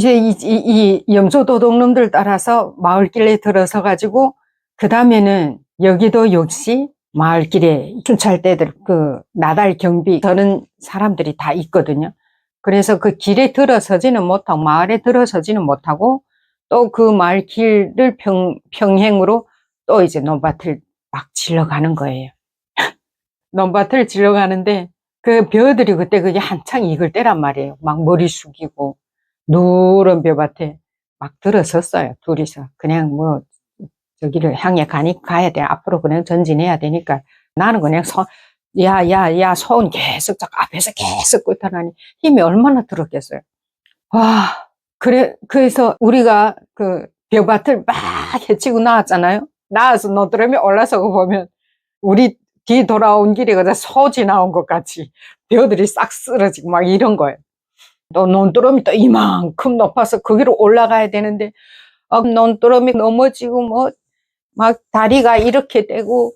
이제 이, 이, 이 염소 도둑놈들 따라서 마을길에 들어서 가지고 그 다음에는 여기도 역시 마을길에 순찰대들 그 나달 경비 저는 사람들이 다 있거든요. 그래서 그 길에 들어서지는 못하고 마을에 들어서지는 못하고 또 그 마을 길을 평, 평행으로 또 이제 논밭을 막 질러가는 거예요. 논밭을 질러가는데 그 벼들이 그때 그게 한창 익을 때란 말이에요. 막 머리 숙이고 누런 벼밭에 막 들어섰어요. 둘이서 그냥 뭐 저기를 향해 가니 가야 돼. 앞으로 그냥 전진해야 되니까 나는 그냥 손, 야, 야, 야, 손 계속 딱 앞에서 계속 끄타나니 힘이 얼마나 들었겠어요. 와, 그래, 그래서 우리가 그 벼밭을 막 헤치고 나왔잖아요. 나와서 너드럼이 올라서고 보면 우리 뒤 돌아온 길이 그저 소 지 나온 것 같이 벼들이 싹 쓰러지고 막 이런 거예요. 또 논두렁이 또 이만큼 높아서 거기로 올라가야 되는데 어, 논두렁이 넘어지고 뭐 막 다리가 이렇게 되고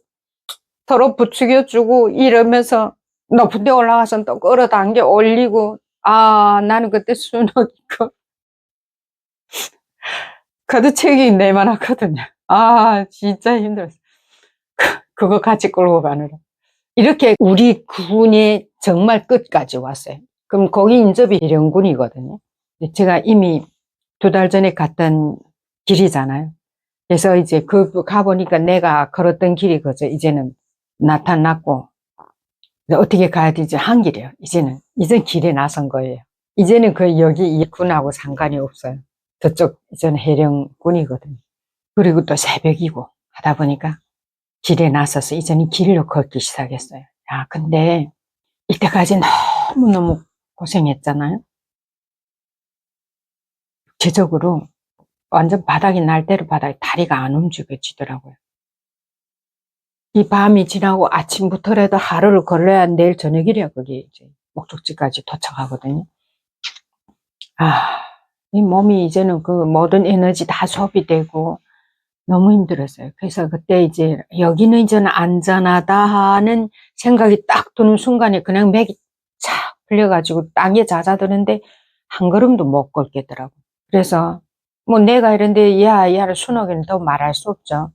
서로 부추겨주고 이러면서 높은 데 올라가서 또 끌어당겨 올리고 아 나는 그때 수능 그 카드 책이 내만하거든요. 아 진짜 힘들었어. 그- 그거 같이 끌고 가느라. 이렇게 우리 군의 정말 끝까지 왔어요. 그럼 거기 인접이 해령군이거든요. 제가 이미 두 달 전에 갔던 길이잖아요. 그래서 이제 그 가보니까 내가 걸었던 길이 그저 이제는 나타났고 어떻게 가야 되지 한 길이에요. 이제는 이제 길에 나선 거예요. 이제는 그 여기 이 군하고 상관이 없어요. 저쪽 이제는 해령군이거든요. 그리고 또 새벽이고 하다 보니까 길에 나서서 이제는 길로 걷기 시작했어요. 야, 근데 이때까지 너무너무 고생했잖아요. 제적으로 완전 바닥이 날 대로 바닥에 다리가 안 움직여지더라고요. 이 밤이 지나고 아침부터라도 하루를 걸려야 내일 저녁이래요. 거기 이제 목적지까지 도착하거든요. 아, 이 몸이 이제는 그 모든 에너지 다 소비되고 너무 힘들었어요. 그래서 그때 이제 여기는 이제는 안전하다 하는 생각이 딱 드는 순간에 그냥 맥이 착 풀려가지고 땅에 잦아드는데 한 걸음도 못 걷겠더라고. 그래서 뭐 내가 이런데 야, 야를 순옥에는 더 말할 수 없죠.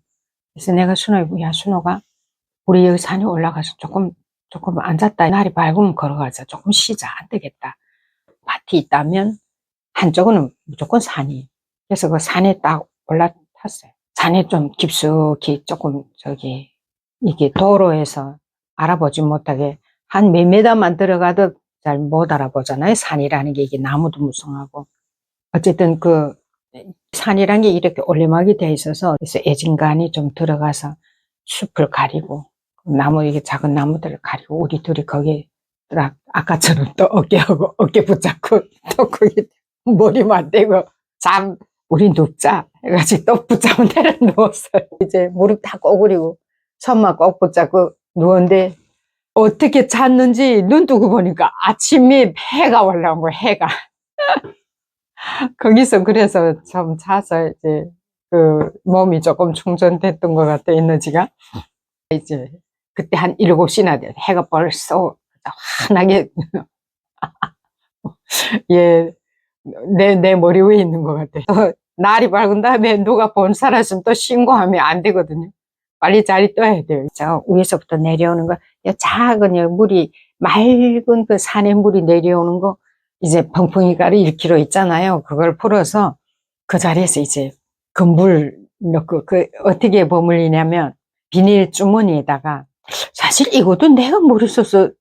그래서 내가 순옥에 야, 순옥아 우리 여기 산에 올라가서 조금 조금 앉았다 날이 밝으면 걸어가자. 조금 쉬자. 안 되겠다. 밭이 있다면 한쪽은 무조건 산이. 그래서 그 산에 딱 올라탔어요. 산에 좀 깊숙이 조금 저기 이게 도로에서 알아보지 못하게 한 몇 메다만 들어가도 잘 못 알아보잖아요. 산이라는 게 이게 나무도 무성하고. 어쨌든 그 산이라는 게 이렇게 올리막이 돼 있어서 그래서 애진간이 좀 들어가서 숲을 가리고 나무 이게 작은 나무들을 가리고 우리 둘이 거기 딱 아까처럼 또 어깨하고 어깨 붙잡고 또 거기 머리만 대고 잠 우리 눕자 해가지고 또 붙잡은 데를 누웠어요. 이제 무릎 다 꼬부리고 손만 꼭 붙잡고 누웠는데 어떻게 잤는지 눈 뜨고 보니까 아침에 해가 올라온 거야 해가. 거기서 그래서 좀 자서 이제 그 몸이 조금 충전됐던 것 같아 에너지가 이제 그때 한 7시나 돼 해가 벌써 환하게 예, 내, 내 머리 위에 있는 것 같아. 또 날이 밝은 다음에 누가 본 사람은 또 신고하면 안 되거든요. 빨리 자리 떠야 돼요. 저 위에서부터 내려오는 거, 요 작은 요 물이, 맑은 그 산에 물이 내려오는 거, 이제 펑펑이가루 1kg 있잖아요. 그걸 풀어서 그 자리에서 이제 그 물 넣고, 그 어떻게 버물리냐면 비닐 주머니에다가 사실 이것도 내가 머릿속에서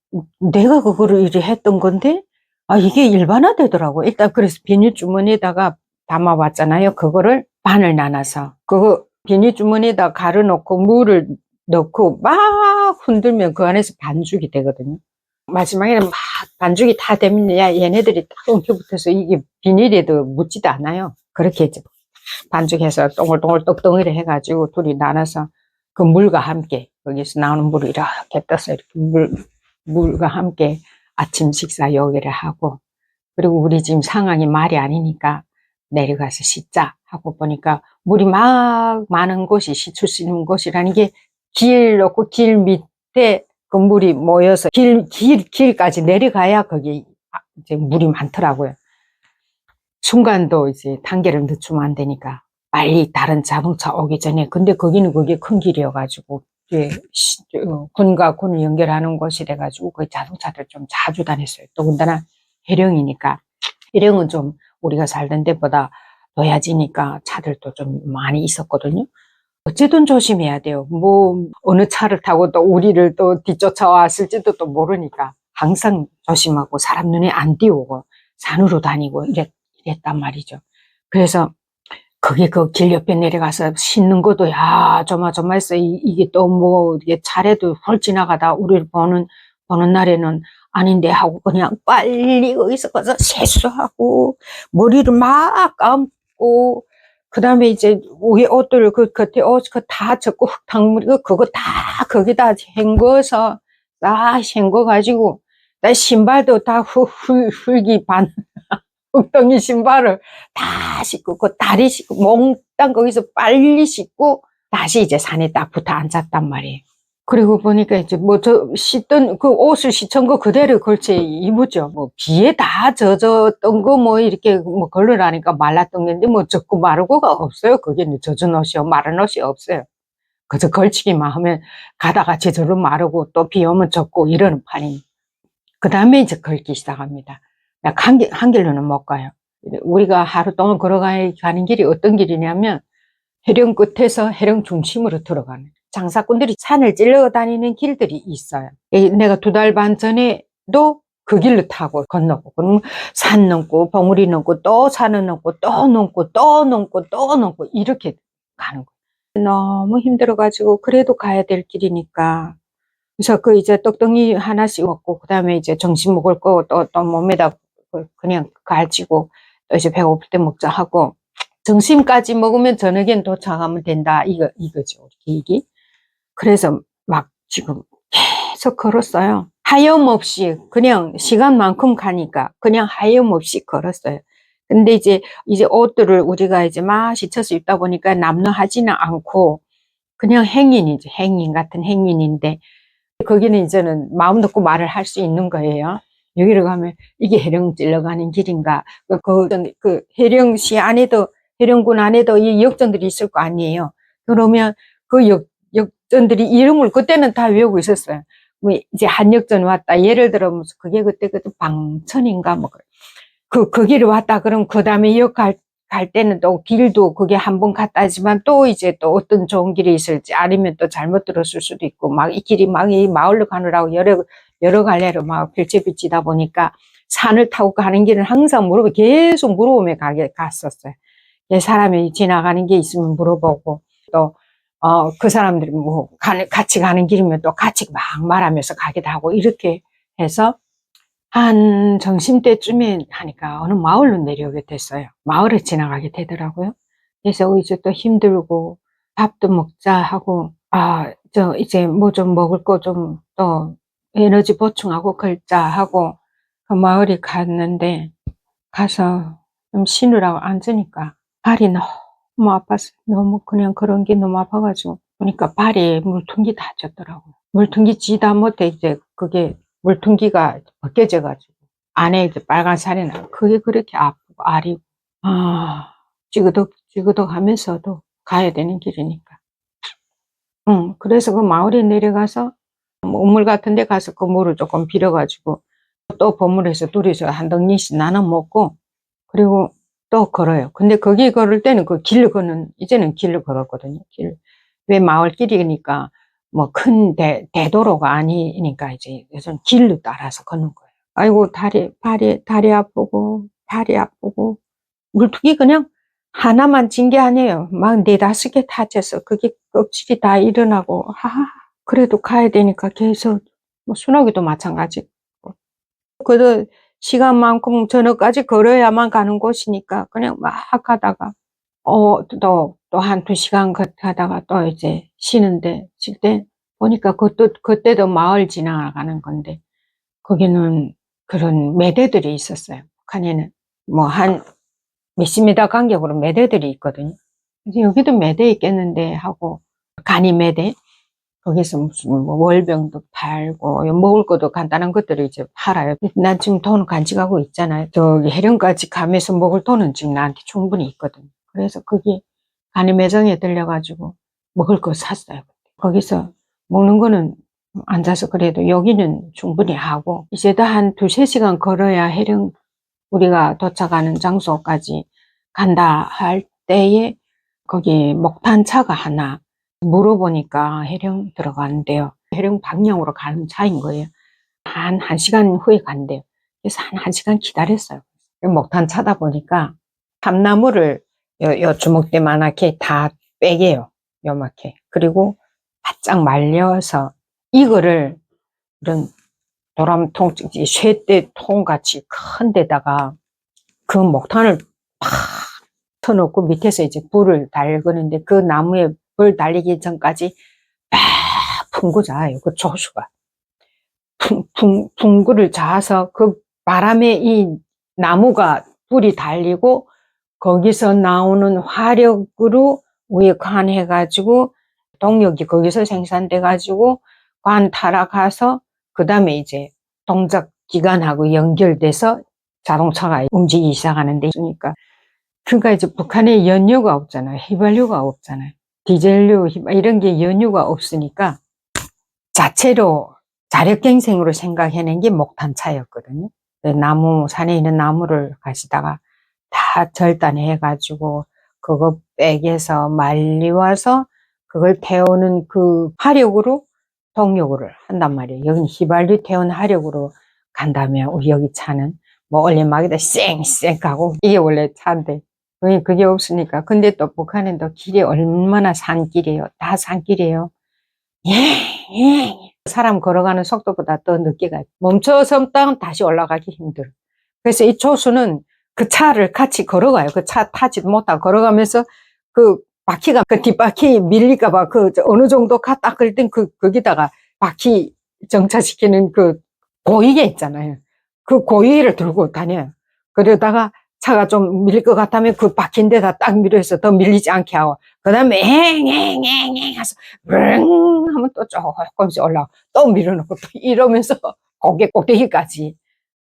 내가 그거를 이제 했던 건데, 아, 이게 일반화되더라고. 일단 그래서 비닐 주머니에다가 담아왔잖아요. 그거를 반을 나눠서. 그거 비닐 주머니에다 가루 넣고 물을 넣고 막 흔들면 그 안에서 반죽이 되거든요. 마지막에는 막 반죽이 다 되면 야, 얘네들이 딱 엉켜붙어서 이게 비닐에도 묻지도 않아요. 그렇게 이제 반죽해서 동글동글 떡덩이를 해가지고 둘이 나눠서 그 물과 함께 거기서 나오는 물을 이렇게 떠서 이렇게 물, 물과 함께 아침 식사 요기를 하고 그리고 우리 지금 상황이 말이 아니니까 내려가서 씻자 하고 보니까 물이 막 많은 곳이 씻을 수 있는 곳이라는 게 길 놓고 길 밑 에 그 물이 모여서 길, 길, 길까지 내려가야 거기 이제 물이 많더라고요. 순간도 이제 단계를 늦추면 안 되니까 빨리 다른 자동차 오기 전에 근데 거기는 그게 큰 길이어가지고 어, 군과 군을 연결하는 곳이 돼가지고 그 자동차들 좀 자주 다녔어요. 더군다나 해령이니까 해령은 좀 우리가 살던 데보다 놓야지니까 차들도 좀 많이 있었거든요. 어쨌든 조심해야 돼요. 뭐 어느 차를 타고 또 우리를 또 뒤쫓아왔을지도 또 모르니까 항상 조심하고 사람 눈에 안 띄우고 산으로 다니고 이랬, 이랬단 말이죠. 그래서 거기 그길 옆에 내려가서 씻는 것도 야 조마조마했어. 이, 이게 또 뭐 이게 차례도 훌 지나가다 우리를 보는 보는 날에는 아닌데 하고 그냥 빨리 거기서 가서 세수하고 머리를 막 감고 그 다음에 이제 위에 옷들 그 겉에 옷그다 젖고 흙탕물 그 그거 다 거기다 헹궈서 다 헹궈 가지고 나 신발도 다 흙, 흙, 흙이 반 흙덩이 신발을 다 씻고 그 다리 씻고 몽땅 거기서 빨리 씻고 다시 이제 산에 딱 붙어 앉았단 말이에요. 그리고 보니까 이제 뭐 저 씻던 그 옷을 씻은 거 그대로 걸쳐 입었죠. 뭐 비에 다 젖었던 거 뭐 이렇게 뭐 걸러라니까 말랐던 건데 뭐 젖고 마르고가 없어요. 그게 젖은 옷이요. 마른 옷이 없어요. 그저 걸치기만 하면 가다가 제대로 마르고 또 비 오면 젖고 이러는 판이. 그 다음에 이제 걸기 시작합니다. 한, 길, 한 길로는 못 가요. 우리가 하루 동안 걸어가는 길이 어떤 길이냐면 해령 끝에서 해령 중심으로 들어가는 장사꾼들이 산을 찔러 다니는 길들이 있어요. 이 내가 두 달 반 전에도 그 길로 타고 건너고 그럼 산 넘고 봉우리 넘고 또 산을 넘고 또 넘고 또 넘고 또 넘고 이렇게 가는 거예요. 너무 힘들어가지고 그래도 가야 될 길이니까 그래서 그 이제 떡덩이 하나씩 먹고 그다음에 이제 점심 먹을 거 또 또 몸에다 그 그냥 갈치고 또 이제 배고플 때 먹자 하고 점심까지 먹으면 저녁엔 도착하면 된다 이거 이거죠 계획이 그래서 막 지금 계속 걸었어요 하염없이 그냥 시간만큼 가니까 그냥 하염없이 걸었어요 근데 이제 이제 옷들을 우리가 이제 막 씻혀서 입다 보니까 남루하지는 않고 그냥 행인이죠 행인 같은 행인인데 거기는 이제는 마음 놓고 말을 할 수 있는 거예요. 여기를 가면 이게 해령 찔러가는 길인가. 그, 그, 그 해령시 안에도, 해령군 안에도 이 역전들이 있을 거 아니에요. 그러면 그 역, 역 전들이 이름을 그때는 다 외우고 있었어요. 뭐 이제 한 역전 왔다. 예를 들어 무슨 그게 그때 그때 방천인가 뭐. 그, 거기를 왔다. 그럼 그 다음에 역 갈, 갈 때는 또 길도 그게 한 번 갔다지만 또 이제 또 어떤 좋은 길이 있을지 아니면 또 잘못 들었을 수도 있고 막 이 길이 막 이 마을로 가느라고 여러 여러 갈래로 막 펼쳐비치다 보니까 산을 타고 가는 길은 항상 물어보 계속 물어보며 가게 갔었어요. 예, 사람이 지나가는 게 있으면 물어보고 또 어, 그 사람들이 뭐 가는, 같이 가는 길이면 또 같이 막 말하면서 가기도 하고 이렇게 해서 한 점심 때쯤에 하니까 어느 마을로 내려오게 됐어요. 마을에 지나가게 되더라고요. 그래서 이제 또 힘들고 밥도 먹자 하고 아, 저 이제 뭐 좀 먹을 거 좀 또 에너지 보충하고 걸자 하고 그 마을에 갔는데 가서 좀 쉬느라고 앉으니까 발이 너무 아팠어요. 너무 그냥 그런 게 너무 아파가지고 보니까 발에 물통기 다쳤더라고요. 물통기 지다 못해 이제 그게 물통기가 벗겨져가지고 안에 이제 빨간 살이 나. 그게 그렇게 아프고 아리고 아 찌그덕 찌그덕 하면서도 가야 되는 길이니까. 응, 그래서 그 마을에 내려가서 뭐 우물 같은 데 가서 그 물을 조금 빌어가지고 또 버물에서 둘이서 한 덩이씩 나눠 먹고 그리고 또 걸어요. 근데 거기 걸을 때는 그 길을 걷는 이제는 길을 걸었거든요. 길. 왜 마을길이니까 뭐 큰 대도로가 아니니까 이제 요즘 길로 따라서 걷는 거예요. 아이고 다리 발이 다리 아프고 발이 아프고 물투기 그냥 하나만 진게 아니에요. 막 네 다섯 개 다쳐서 그게 껍질이 다 일어나고 하 그래도 가야 되니까 계속 뭐 순하기도 마찬가지고 그래도 시간만큼 저녁까지 걸어야만 가는 곳이니까 그냥 막 가다가 어, 또, 또 한 두 시간 가다가 또 이제 쉬는데, 쉴 때 보니까 그것도, 그때도 마을 지나가는 건데, 거기는 그런 매대들이 있었어요. 북한에는 뭐 한 몇십 미터 간격으로 매대들이 있거든요. 여기도 매대 있겠는데 하고, 간이 매대. 거기서 무슨 뭐 월병도 팔고 먹을 것도 간단한 것들을 이제 팔아요. 난 지금 돈 간직하고 있잖아요. 저기 해령까지 가면서 먹을 돈은 지금 나한테 충분히 있거든. 그래서 거기 간이 매장에 들려가지고 먹을 거 샀어요. 거기서 먹는 거는 앉아서 그래도 여기는 충분히 하고 이제 다한 두세 시간 걸어야 해령 우리가 도착하는 장소까지 간다 할 때에 거기 목탄차가 하나 물어보니까 해령 들어가는데요. 해령 방향으로 가는 차인 거예요. 한, 한 시간 후에 간대요. 그래서 한, 한 시간 기다렸어요. 목탄 차다 보니까 참나무를 요, 요 주먹대만하게 다 빼게요. 요만게. 그리고 바짝 말려서 이거를 이런 도람통, 쇠대통 같이 큰 데다가 그 목탄을 팍 터놓고 밑에서 이제 불을 달거는데 그 나무에 불 달리기 전까지 막 풍구 자요. 그 조수가. 풍, 풍, 풍구를 자서 그 바람에 이 나무가 불이 달리고 거기서 나오는 화력으로 위에 관해가지고 동력이 거기서 생산돼가지고 관 타락해서 그 다음에 이제 동작 기관하고 연결돼서 자동차가 움직이기 시작하는데 그러니까 그러니까 이제 북한에 연료가 없잖아요. 휘발유가 없잖아요. 디젤류 이런 게 연유가 없으니까 자체로 자력갱생으로 생각해낸 게 목탄차였거든요. 그 나무 산에 있는 나무를 가시다가 다 절단해가지고 그거 백에서 말리와서 그걸 태우는 그 화력으로 동력으로 한단 말이에요. 여기는 휘발유 태운 화력으로 간다면 여기 차는 뭐 올리막에다 쌩쌩 가고 이게 원래 차인데 그게, 그게 없으니까 근데 또 북한은 또 길이 얼마나 산길이에요. 다 산길이에요. 예, 예. 사람 걸어가는 속도보다 더 늦게 가요. 멈춰서 땅 다시 올라가기 힘들어. 그래서 이 조수는 그 차를 같이 걸어가요. 그 차 타지도 못하고 걸어가면서 그 바퀴가 그 뒷바퀴 밀릴까봐 그 어느 정도 갔다 그럴 땐그 거기다가 바퀴 정차시키는 그 고이게 있잖아요. 그 고이를 들고 다녀요. 그러다가 차가 좀 밀릴 것 같으면 그 바퀴인데다 딱 밀어서 더 밀리지 않게 하고 그 다음에 엥엥엥엥 해서 릉 하면 또 조금씩 올라가 또 밀어놓고 또 이러면서 고개 꼭대기까지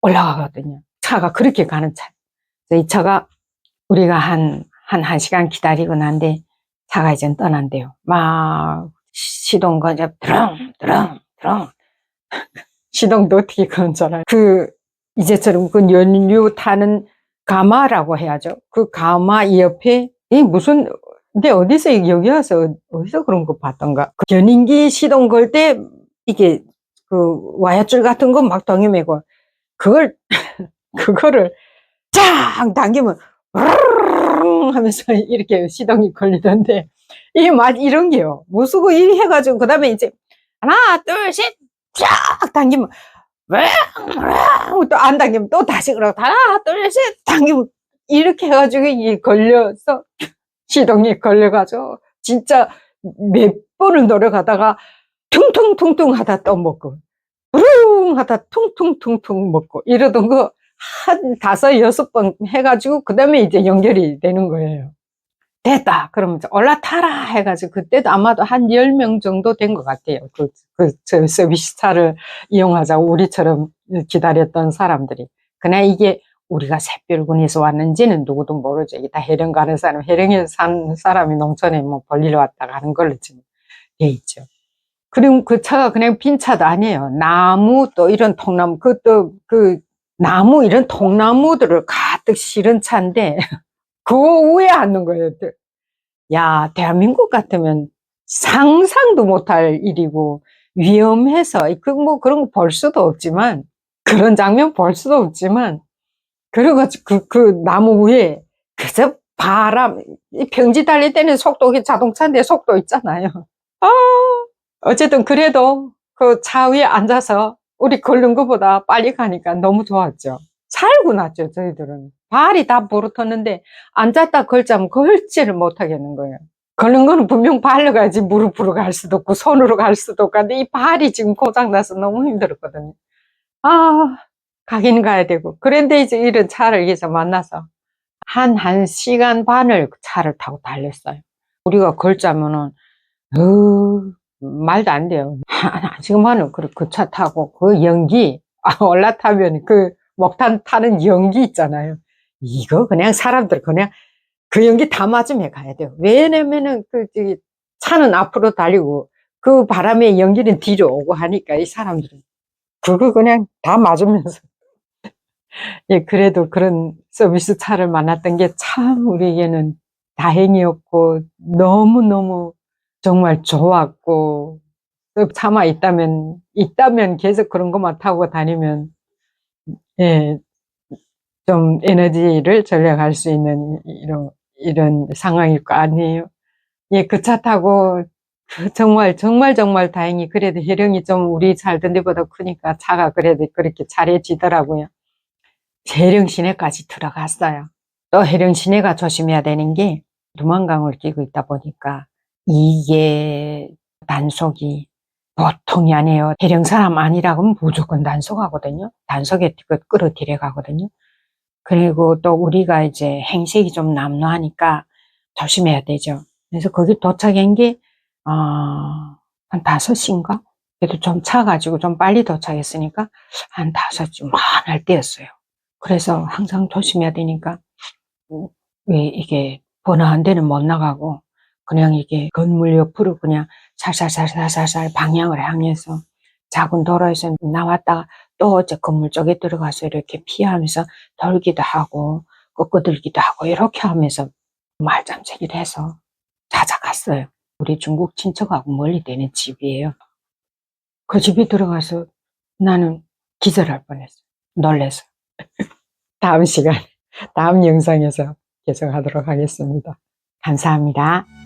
올라가거든요. 차가 그렇게 가는 차. 이 차가 우리가 한, 한, 한 시간 기다리고 난데 차가 이제 떠난대요. 막 시동거 이제 드렁, 드렁, 드렁. 시동도 어떻게 건잖아요. 그, 이제처럼 그 연료 타는 가마라고 해야죠. 그 가마 옆에, 이 무슨, 근데 어디서 여기 와서 어디서 그런 거 봤던가. 그 견인기 시동 걸 때 이게 그 와야줄 같은 거막 동여매고 그걸, 그거를 쫙 당기면 하면서 이렇게 시동이 걸리던데 이게 막 이런 게요. 무수고 이 해가지고 그 다음에 이제 하나 둘 셋 쫙 당기면 또안 당기면 또 다시 그러고 하나 둘셋 당기면 이렇게 해가지고 이게 걸려서 시동이 걸려가지고 진짜 몇 번을 노력하다가 퉁퉁퉁퉁 하다 또 먹고 부릉 하다 퉁퉁퉁퉁 먹고 이러던 거 한 다섯 여섯 번 해가지고 그 다음에 이제 연결이 되는 거예요. 됐다. 그러면 이제 올라타라 해가지고 그때도 아마도 한 열 명 정도 된 것 같아요. 그, 그, 저 서비스차를 이용하자고 우리처럼 기다렸던 사람들이. 그냥 이게 우리가 샛별군에서 왔는지는 누구도 모르죠. 이게 다 해령 가는 사람, 해령에 산 사람이 농촌에 뭐 볼일 왔다 가는 걸로 지금 돼 있죠. 그리고 그 차가 그냥 빈 차도 아니에요. 나무 또 이런 통나무, 그것도 그 나무 이런 통나무들을 가득 실은 차인데 그 위에 앉는 거예요. 야, 대한민국 같으면 상상도 못할 일이고 위험해서 그뭐 그런 거 볼 수도 없지만 그런 장면 볼 수도 없지만 그래가지고 그, 그 나무 위에 그저 바람 이 평지 달릴 때는 속도 이게 자동차인데 속도 있잖아요. 아 어쨌든 그래도 그 차 위에 앉아서 우리 걸는 것보다 빨리 가니까 너무 좋았죠. 살고 났죠, 저희들은. 발이 다 부르텄는데, 앉았다 걸자면 걸지를 못하겠는 거예요. 걸는 거는 분명 발로 가야지 무릎으로 갈 수도 없고, 손으로 갈 수도 없고, 근데 이 발이 지금 고장나서 너무 힘들었거든요. 아, 가긴 가야 되고. 그런데 이제 이런 차를 여기서 만나서, 한, 한 시간 반을 그 차를 타고 달렸어요. 우리가 걸자면은, 어, 말도 안 돼요. 지금은 그차 타고 그 연기, 아, 올라타면 그 목탄 타는 연기 있잖아요. 이거 그냥 사람들 그냥 그 연기 다 맞으며 가야 돼요. 왜냐면은 그 차는 앞으로 달리고 그 바람에 연기는 뒤로 오고 하니까 이 사람들은 그거 그냥 다 맞으면서 예, 그래도 그런 서비스 차를 만났던 게 참 우리에게는 다행이었고 너무너무 정말 좋았고 또 차마 있다면 있다면 계속 그런 것만 타고 다니면 예, 좀 에너지를 절약할 수 있는 이런 이런 상황일 거 아니에요. 예, 그 차 타고 그 정말 정말 정말 다행히 그래도 혜령이 좀 우리 살던 데보다 크니까 차가 그래도 그렇게 잘해지더라고요. 혜령 시내까지 들어갔어요. 또 혜령 시내가 조심해야 되는 게 두만강을 끼고 있다 보니까 이게 단속이 보통이 아니에요. 혜령 사람 아니라고 하면 무조건 단속하거든요. 단속에 그 끌어들여 가거든요. 그리고 또 우리가 이제 행색이 좀 남루하니까 조심해야 되죠. 그래서 거기 도착한 게, 어, 한 다섯 시인가? 그래도 좀 차가지고 좀 빨리 도착했으니까 한 다섯 시만 할 때였어요. 그래서 항상 조심해야 되니까, 음, 왜 이게 번화한 데는 못 나가고, 그냥 이게 건물 옆으로 그냥 살살살살살살 방향을 향해서 작은 도로에서 나왔다가 또 이제 건물 쪽에 들어가서 이렇게 피하면서 돌기도 하고 꺾어들기도 하고 이렇게 하면서 말잠새기를 해서 찾아갔어요. 우리 중국 친척하고 멀리 되는 집이에요. 그 집에 들어가서 나는 기절할 뻔했어요. 놀래서. 다음 시간, 다음 영상에서 계속하도록 하겠습니다. 감사합니다.